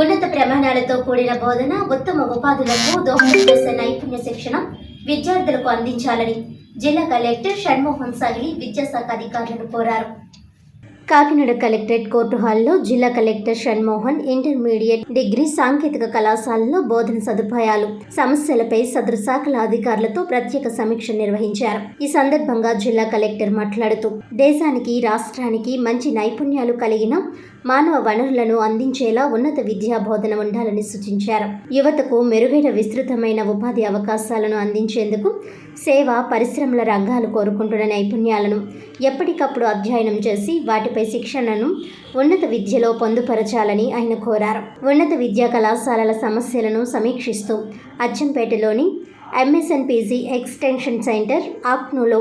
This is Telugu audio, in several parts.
ఉన్నత ప్రమాణాలతో కూడిన బోధన ఉత్తమ ఉపాధులకు దోహదం చేసే నైపుణ్య శిక్షణ విద్యార్థులకు అందించాలని జిల్లా కలెక్టర్ షణ్మోహన్ సాగిలి విద్యాశాఖ అధికారులను కోరారు. కాకినాడ కలెక్టరేట్ కోర్టు హాల్లో జిల్లా కలెక్టర్ షణ్మోహన్ ఇంటర్మీడియట్ డిగ్రీ సాంకేతిక కళాశాలలో బోధన సదుపాయాలు సమస్యలపై సదరు శాఖల అధికారులతో ప్రత్యేక సమీక్ష నిర్వహించారు. ఈ సందర్భంగా జిల్లా కలెక్టర్ మాట్లాడుతూ దేశానికి రాష్ట్రానికి మంచి నైపుణ్యాలు కలిగిన మానవ వనరులను అందించేలా ఉన్నత విద్యా బోధన ఉండాలని సూచించారు. యువతకు మెరుగైన విస్తృతమైన ఉపాధి అవకాశాలను అందించేందుకు సేవ పరిశ్రమల రంగాలు కోరుకుంటున్న నైపుణ్యాలను ఎప్పటికప్పుడు అధ్యయనం చేసి వాటి వాటిపై శిక్షణను ఉన్నత విద్యలో పొందుపరచాలని ఆయన కోరారు. ఉన్నత విద్యా కళాశాలల సమస్యలను సమీక్షిస్తూ అచ్చంపేటలోని ఎంఎస్ఎన్పిజి ఎక్స్టెన్షన్ సెంటర్ ఆక్నులో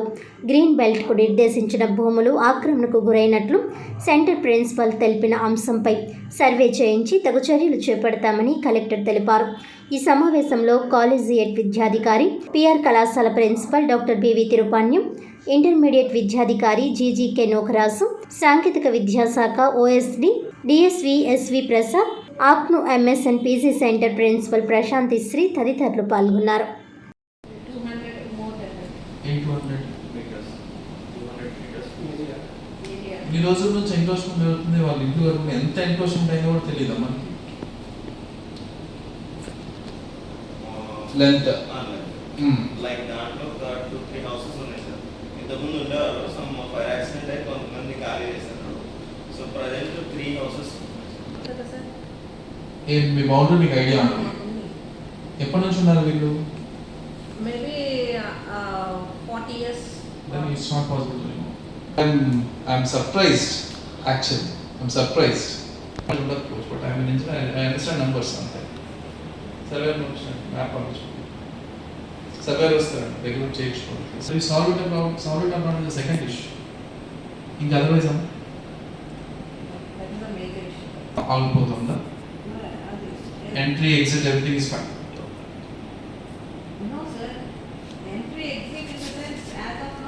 గ్రీన్ బెల్ట్కు నిర్దేశించిన భూములు ఆక్రమణకు గురైనట్లు సెంటర్ ప్రిన్సిపల్ తెలిపిన అంశంపై సర్వే చేయించి తగు చర్యలు చేపడతామని కలెక్టర్ తెలిపారు. ఈ సమావేశంలో కాలేజియేట్ విద్యాధికారి పిఆర్ కళాశాల principal doctor BV Tirupanyam intermediate విద్యాధికారి GGK నోకరాసు సాంకేతిక విద్యాశాఖ OSD DSV SV Prasad ఆక్ను MSN PG centre principal Prashanti Shri తదితరులు పాల్గొన్నారు. Hundred meters, 200 meters. that area. ఈ రోజుల నుంచి ఎంక్రోచ్మెంట్ జరుగుతుంది వాళ్ళ ఇంటి వరకు ఎంత ఎంక్రోచ్మెంట్ అయిందో కూడా తెలియదు మనకి Uh, లెంత్ లేదు. లైక్ దాంట్లో ఒక టూ త్రీ హౌసెస్ ఉన్నాయి సార్ ఇంతకుముందు ఉండేవారు సమ్ ఫైర్ యాక్సిడెంట్ అయి కొంతమంది ఖాళీ చేశారు సో ప్రజెంట్ త్రీ హౌసెస్? ఏ మీ బౌండరీ మీకు ఐడియా ఉంది. ఎప్పటి నుంచి ఉన్నారు వీళ్ళు Maybe uh, 40 years. then it's not possible to remove. I'm, I'm surprised, actually. I'm surprised. I would approach, but I'm an engineer. I, I understand numbers something. Surveyor వచ్చిన మ్యాప్ పంపించు సర్వేర్ వస్తారండి దగ్గర చేయించుకోండి సో ఈ solve it about solve it about the second issue ఇంకా otherwise That is a major issue. ఆగిపోతుందా No, అది- entry exit everything is fine No, sir. entry exit is at the back of